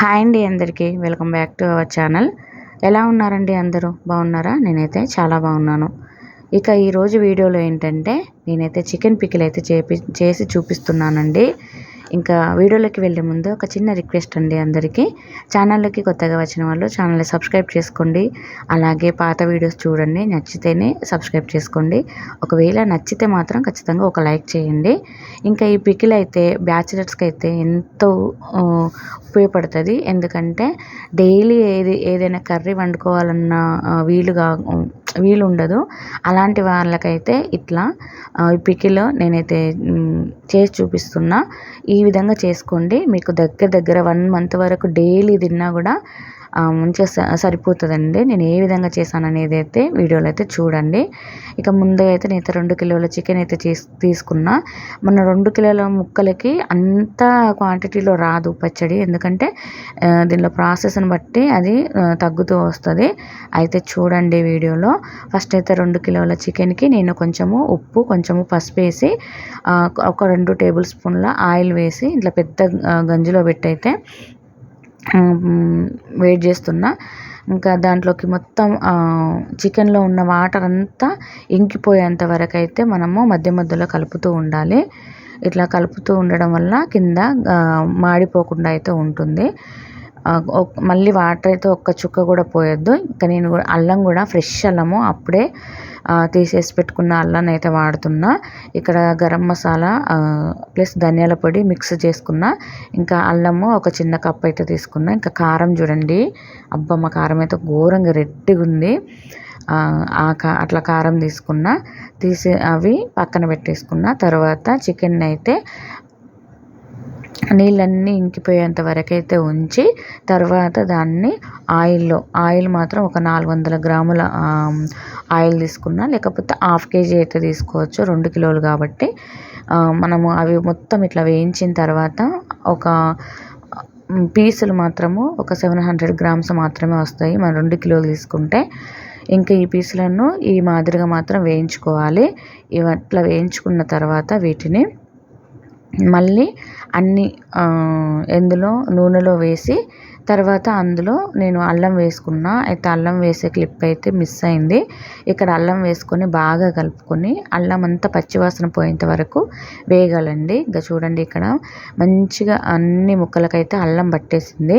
Hi అండి అందరికీ. Welcome back to our channel. ఎలా ఉన్నారండి అందరూ? బాగున్నారా? నేనైతే చాలా బాగున్నాను. ఇక ఈరోజు వీడియోలో ఏంటంటే నేనైతే చికెన్ పికిల్ అయితే చేపి చేసి చూపిస్తున్నానండి. ఇంకా వీడియోలోకి వెళ్ళే ముందు ఒక చిన్న రిక్వెస్ట్ అండి అందరికీ. ఛానల్లోకి కొత్తగా వచ్చిన వాళ్ళు ఛానల్ని సబ్స్క్రైబ్ చేసుకోండి. అలాగే పాత వీడియోస్ చూడండి నచ్చితేనే సబ్స్క్రైబ్ చేసుకోండి. ఒకవేళ నచ్చితే మాత్రం ఖచ్చితంగా ఒక లైక్ చేయండి. ఇంకా ఈ పికిల్ అయితే బ్యాచిలర్స్కి అయితే ఎంతో ఉపయోగపడుతుంది. ఎందుకంటే డైలీ ఏది ఏదైనా కర్రీ వండుకోవాలన్న వీలుగా వీలు ఉండదు. అలాంటి వాళ్ళకైతే ఇట్లా ఈ పికిల్ నేనైతే చేసి చూపిస్తున్నా. ఈ ఈ విధంగా చేసుకోండి. మీకు దగ్గర దగ్గర వన్ మంత్ వరకు డైలీ తిన్నా కూడా మంచిగా సరిపోతుందండి. నేను ఏ విధంగా చేశాను అనేది అయితే వీడియోలో అయితే చూడండి. ఇక ముందుగా అయితే నేను రెండు కిలోల చికెన్ అయితే చేసి తీసుకున్నా. మన రెండు కిలోల ముక్కలకి అంత క్వాంటిటీలో రాదు పచ్చడి. ఎందుకంటే దీనిలో ప్రాసెస్ని బట్టి అది తగ్గుతూ వస్తుంది. అయితే చూడండి వీడియోలో. ఫస్ట్ అయితే రెండు కిలోల చికెన్కి నేను కొంచెము ఉప్పు కొంచెము పసుపు వేసి ఒక రెండు టేబుల్ స్పూన్ల ఆయిల్ వేసి ఇట్లా పెద్ద గంజిలో పెట్టి అయితే వెయిట్ చేస్తున్నా. ఇంకా దాంట్లోకి మొత్తం చికెన్లో ఉన్న వాటర్ అంతా ఇంకిపోయేంత వరకు అయితే మనము మధ్య మధ్యలో కలుపుతూ ఉండాలి. ఇట్లా కలుపుతూ ఉండడం వల్ల కింద మాడిపోకుండా అయితే ఉంటుంది. మళ్ళీ వాటర్ అయితే ఒక్క చుక్క కూడా పోయొద్దు. ఇంకా నేను కూడా అల్లం కూడా ఫ్రెష్ అల్లము అప్పుడే తీసేసి పెట్టుకున్న అల్లాన్ని అయితే వాడుతున్నా. ఇక్కడ గరం మసాలా ప్లస్ ధనియాల పొడి మిక్స్ చేసుకున్న. ఇంకా అల్లము ఒక చిన్న కప్ అయితే తీసుకున్నా. ఇంకా కారం చూడండి. అబ్బమ్మ కారం అయితే ఘోరంగా రెడ్డిగా ఉంది. ఆ కా అట్లా కారం తీసుకున్న. తీసి అవి పక్కన పెట్టేసుకున్న. తర్వాత చికెన్ అయితే నీళ్ళన్నీ ఇంకిపోయేంత వరకు అయితే ఉంచి తర్వాత దాన్ని ఆయిల్లో ఆయిల్ మాత్రం ఒక నాలుగు వందల గ్రాముల ఆయిల్ తీసుకున్నా లేకపోతే హాఫ్ కేజీ అయితే తీసుకోవచ్చు రెండు కిలోలు కాబట్టి. మనము అవి మొత్తం ఇట్లా వేయించిన తర్వాత ఒక పీసులు మాత్రము ఒక సెవెన్ హండ్రెడ్ గ్రామ్స్ మాత్రమే వస్తాయి. మనం రెండు కిలోలు తీసుకుంటే ఇంకా ఈ పీసులను ఈ మాదిరిగా మాత్రం వేయించుకోవాలి. ఇవి అట్లా వేయించుకున్న తర్వాత వీటిని మళ్ళీ అన్నీ ఎందులో నూనెలో వేసి తర్వాత అందులో నేను అల్లం వేసుకున్న. అయితే అల్లం వేసే క్లిప్ అయితే మిస్ అయింది. ఇక్కడ అల్లం వేసుకొని బాగా కలుపుకొని అల్లం అంతా పచ్చివాసన పోయేంత వరకు వేయగలండి ఇంకా చూడండి ఇక్కడ మంచిగా అన్ని ముక్కలకైతే అల్లం పట్టేసింది.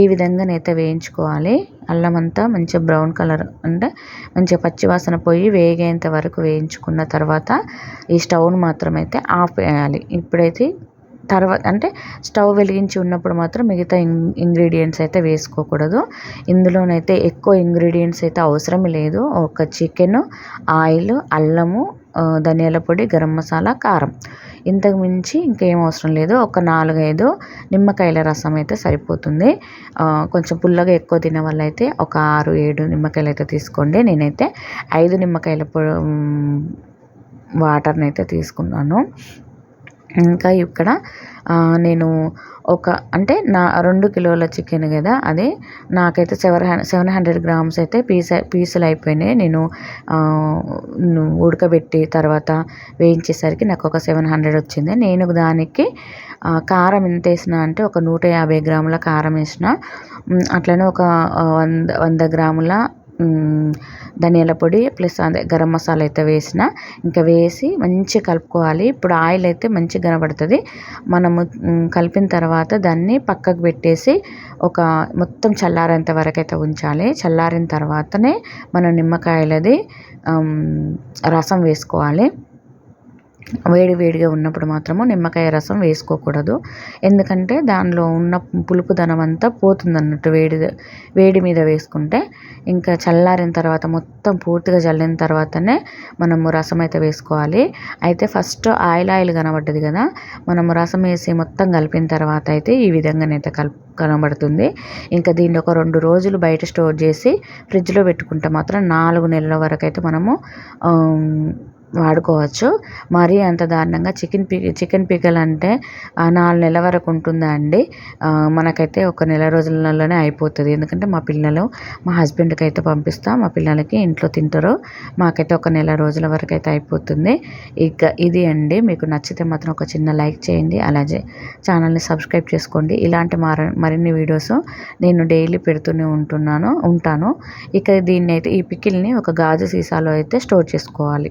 ఈ విధంగానైతే వేయించుకోవాలి. అల్లం అంతా మంచిగా బ్రౌన్ కలర్ అంటే మంచిగా పచ్చివాసన పోయి వేగేంత వరకు వేయించుకున్న తర్వాత ఈ స్టవ్ను మాత్రమైతే ఆఫ్ చేయాలి. ఇప్పుడైతే తర్వాత అంటే స్టవ్ వెలిగించి ఉన్నప్పుడు మాత్రం మిగతా ఇంగ్రీడియంట్స్ అయితే వేసుకోకూడదు. ఇందులోనైతే ఎక్కువ ఇంగ్రీడియంట్స్ అయితే అవసరం లేదు. ఒక చికెన్ ఆయిల్ అల్లము ధనియాల పొడి గరం మసాలా కారం. ఇంతకు మించి ఇంకేం అవసరం లేదు. ఒక నాలుగైదు నిమ్మకాయల రసం అయితే సరిపోతుంది. కొంచెం పుల్లగా ఎక్కువ తినే అయితే ఒక ఆరు ఏడు నిమ్మకాయలు అయితే తీసుకోండి. నేనైతే ఐదు నిమ్మకాయల వాటర్ని అయితే తీసుకున్నాను. ఇంకా ఇక్కడ నేను ఒక అంటే నా రెండు కిలోల చికెన్ కదా అది నాకైతే సెవెన్ సెవెన్ హండ్రెడ్ గ్రామ్స్ అయితే పీస్ పీసులు అయిపోయినాయి. నేను ఉడకబెట్టి తర్వాత వేయించేసరికి నాకు ఒక సెవెన్ హండ్రెడ్ వచ్చింది. నేను దానికి కారం ఎంత వేసిన అంటే ఒక నూట యాభై గ్రాముల కారం వేసిన. అట్లనే ఒక వంద వంద గ్రాముల ధనియాల పొడి ప్లస్ అదే గరం మసాలా అయితే వేసిన. ఇంకా వేసి మంచిగా కలుపుకోవాలి. ఇప్పుడు ఆయిల్ అయితే మంచిగా కనబడుతుంది. మనము కలిపిన తర్వాత దాన్ని పక్కకు పెట్టేసి ఒక మొత్తం చల్లారేంత వరకు అయితే ఉంచాలి. చల్లారిన తర్వాతనే మనం నిమ్మకాయలది రసం వేసుకోవాలి. వేడి వేడిగా ఉన్నప్పుడు మాత్రము నిమ్మకాయ రసం వేసుకోకూడదు. ఎందుకంటే దానిలో ఉన్న పులుపుదనం అంతా పోతుంది అన్నట్టు వేడి వేడి మీద వేసుకుంటే ఇంకా చల్లారిన తర్వాత మొత్తం పూర్తిగా చల్లిన తర్వాతనే మనము రసం అయితే వేసుకోవాలి. అయితే ఫస్ట్ ఆయిల్ ఆయిల్ కనబడ్డది కదా మనము రసం వేసి మొత్తం కలిపిన తర్వాత అయితే ఈ విధంగానైతే కలుపు కనబడుతుంది. ఇంకా దీన్ని ఒక రెండు రోజులు బయట స్టోర్ చేసి ఫ్రిడ్జ్లో పెట్టుకుంటే మాత్రం నాలుగు నెలల వరకు అయితే మనము వాడుకోవచ్చు. మరీ అంత దారుణంగా చికెన్ పి చికెన్ పికల్ అంటే నాలుగు నెలల వరకు ఉంటుందా అండి మనకైతే ఒక నెల రోజులలోనే అయిపోతుంది. ఎందుకంటే మా పిల్లలు మా హస్బెండ్కి అయితే పంపిస్తాం మా పిల్లలకి ఇంట్లో తింటారు. మాకైతే ఒక నెల రోజుల వరకు అయితే అయిపోతుంది. ఇక ఇది అండి. మీకు నచ్చితే మాత్రం ఒక చిన్న లైక్ చేయండి. అలాగే ఛానల్ని సబ్స్క్రైబ్ చేసుకోండి. ఇలాంటి మర మరిన్ని వీడియోస్ నేను డైలీ పెడుతూనే ఉంటున్నాను ఉంటాను. ఇక దీన్ని అయితే ఈ పికిల్ని ఒక గాజు సీసాలో అయితే స్టోర్ చేసుకోవాలి.